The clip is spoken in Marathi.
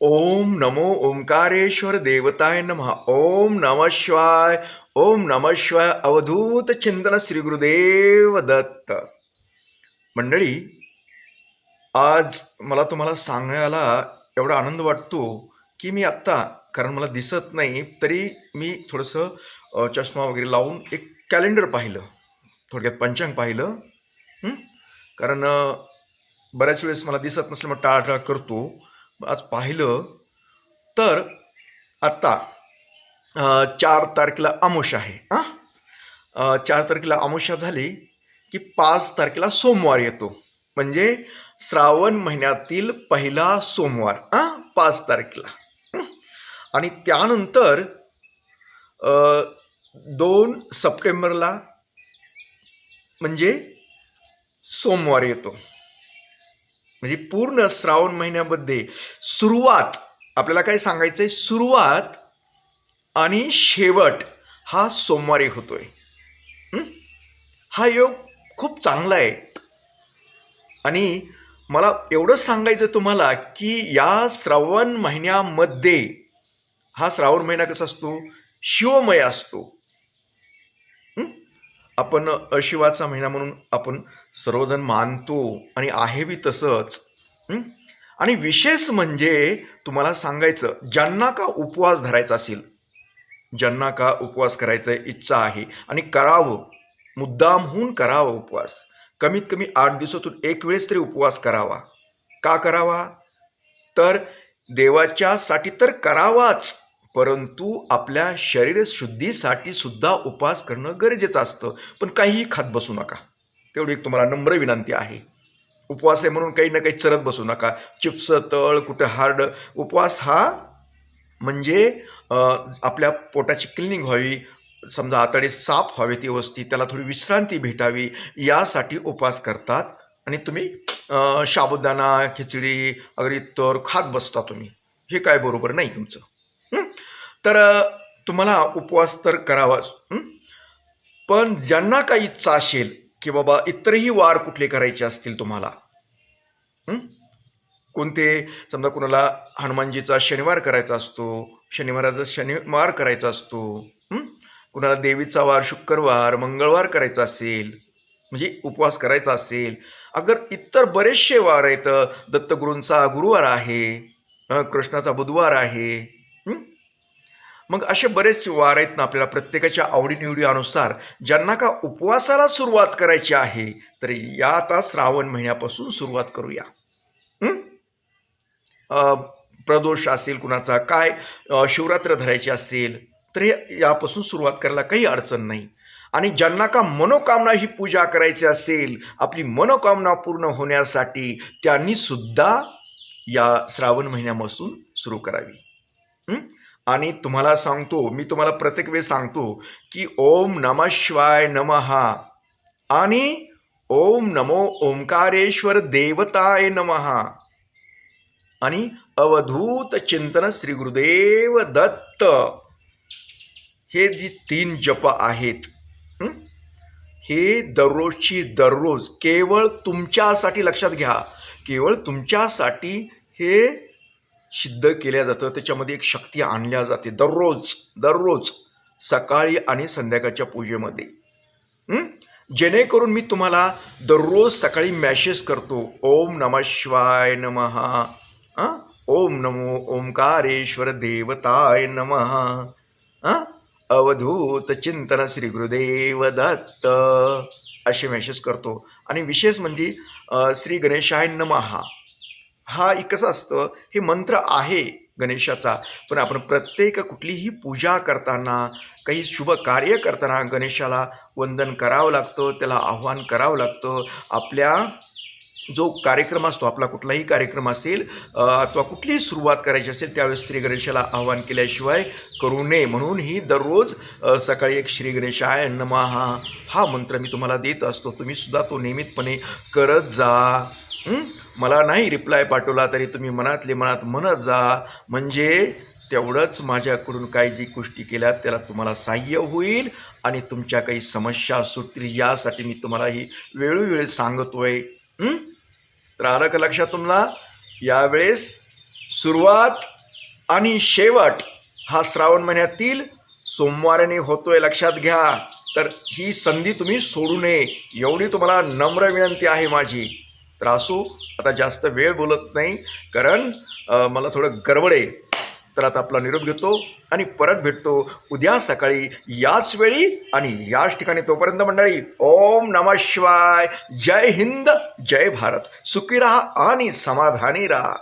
ओम नमो ओंकारेश्वर देवताय नमः। ओम नम शिवाय ओम नम शिवाय अवधूत चिंतन श्री गुरुदेव दत्त। मंडळी आज मला तुम्हाला सांगायला एवढा आनंद वाटतो की मी आत्ता कारण मला दिसत नाही तरी मी थोडंसं चष्मा वगैरे लावून एक कॅलेंडर पाहिलं थोडक्यात पंचांग पाहिलं कारण बऱ्याच वेळेस मला दिसत नसल्यामुळे टाळाटाळ करतो. आज पाहिलं तर आत्ता चार तारखेला अमावस्या आहे हां चार तारखेला अमोशा झाली की पाच तारखेला सोमवार येतो. म्हणजे श्रावण महिन्यातील पहिला सोमवार हां पाच तारखेला. आणि त्यानंतर दोन सप्टेंबरला म्हणजे सोमवार येतो. म्हणजे पूर्ण श्रावण महिन्यामध्ये सुरुवात आपल्याला काय सांगायचं आहे सुरुवात आणि शेवट हा सोमवारी होतोय. हा? योग खूप चांगला आहे. आणि मला एवढंच सांगायचं तुम्हाला की या श्रावण महिन्यामध्ये हा श्रावण महिना कसा असतो? शिवमय असतो. आपण अशिवाचा महिना म्हणून आपण सर्वजण मानतो आणि आहे बी तसंच आणि विशेष म्हणजे तुम्हाला सांगायचं ज्यांना का उपवास धरायचा असेल ज्यांना का उपवास करायचा इच्छा आहे आणि करावं मुद्दामहून करावा उपवास. कमीत कमी आठ दिवसातून एक वेळेस तरी उपवास करावा. का करावा? तर देवाच्यासाठी तर करावाच. परंतु आपल्या शरीर शुद्धीसाठी सुद्धा उपवास करणं गरजेचं असतं. पण काहीही खात बसू नका. तेवढी एक तुम्हाला नम्र विनंती आहे. उपवास आहे म्हणून काही ना काही चरत बसू नका. चिप्स तळ कुठं हार्ड. उपवास हा म्हणजे आपल्या पोटाची क्लिनिंग व्हावी. समजा आतडे साफ व्हावेत व्यवस्थित. त्याला थोडी विश्रांती भेटावी. यासाठी उपवास करतात. आणि तुम्ही साबुदाणा खिचडी अगदी तर खात बसता तुम्ही. हे काय बरोबर नाही तुमचं. तर तुम्हाला उपवास तर करावाच पण ज्यांना काही इच्छा असेल की बाबा इतरही वार कुठले करायचे असतील तुम्हाला कोणते समजा कुणाला हनुमानजीचा शनिवार करायचा असतो शनिवाराचा शनिवार करायचा असतो कुणाला देवीचा वार शुक्रवार मंगळवार करायचा असेल म्हणजे उपवास करायचा असेल अगर इतर बरेचसे वार आहेत दत्तगुरूंचा गुरुवार आहे कृष्णाचा बुधवार आहे मग असे बरेचसे वार आहेत ना आपल्याला प्रत्येकाच्या आवडीनिवडीनुसार ज्यांना का उपवासाला सुरुवात करायची आहे तर या आता श्रावण महिन्यापासून सुरुवात करूया. प्रदोष असेल कुणाचा काय शिवरात्र धरायची असेल तर हे यापासून सुरुवात करायला काही अडचण नाही. आणि ज्यांना का मनोकामना ही पूजा करायची असेल आपली मनोकामना पूर्ण होण्यासाठी त्यांनी सुद्धा या श्रावण महिन्यापासून सुरू करावी. आणि तुम्हाला सांगतो मी तुम्हाला प्रत्येक वेळेस सांगतो की ओम नम शिवाय नमहा आणि ओम नमो ओंकारेश्वर देवताय नमहा आणि अवधूत चिंतन श्री गुरुदेव दत्त. हे जी तीन जप आहेत हे दररोजची दररोज केवळ तुमच्यासाठी लक्षात घ्या केवळ तुमच्यासाठी हे सिद्ध केल्या जातं त्याच्यामध्ये एक शक्ती आणल्या जाते. दररोज दररोज सकाळी आणि संध्याकाळच्या पूजेमध्ये. जेणेकरून मी तुम्हाला दररोज सकाळी मॅसेज करतो. ओम नम शिवाय नम. ओम नमो ओंकारेश्वर देवताय नमः. अवधूत चिंतन श्री गुरुदेव दत्त. असे मेसेज करतो. आणि विशेष म्हणजे श्री गणेशाय नमहा हा एक कसं असतं हे मंत्र आहे गणेशाचा पण आपण प्रत्येक कुठलीही पूजा करताना काही शुभ कार्य करताना गणेशाला वंदन करावं लागतं त्याला आव्हान करावं लागतं. आपल्या जो कार्यक्रम असतो आपला कुठलाही कार्यक्रम असेल अथवा कुठलीही सुरुवात करायची असेल त्यावेळेस श्री गणेशाला आव्हान केल्याशिवाय करू नये. म्हणून ही दररोज सकाळी एक श्री गणेशाय नमहा हा मंत्र मी तुम्हाला देत असतो. तुम्ही सुद्धा तो नियमितपणे करत जा. मला नाही रिप्लाय पाठवला तरी तुम्ही मनातले मनात म्हणत जा. म्हणजे तेवढंच माझ्याकडून काही जी गोष्टी केल्या त्याला तुम्हाला सहाय्य होईल आणि तुमच्या काही समस्या सुटतील यासाठी मी तुम्हाला ही वेळोवेळी सांगतोय. आहे तर आलं का लक्षात तुम्हाला? यावेळेस सुरुवात आणि शेवट हा श्रावण महिन्यातील सोमवाराने होतोय लक्षात घ्या. तर ही संधी तुम्ही सोडू नये. एवढी तुम्हाला नम्र विनंती आहे माझी. रासू आता जास्त वेळ बोलत नाही कारण मला थोडं गडबड आहे. तर आता आपला निरोप घेतो आणि परत भेटतो उद्या सकाळी याच वेळी आणि याच ठिकाणी. तोपर्यंत मंडळी ओम नमः शिवाय. जय हिंद जय भारत. सुखी राहा आणि समाधानी राहा.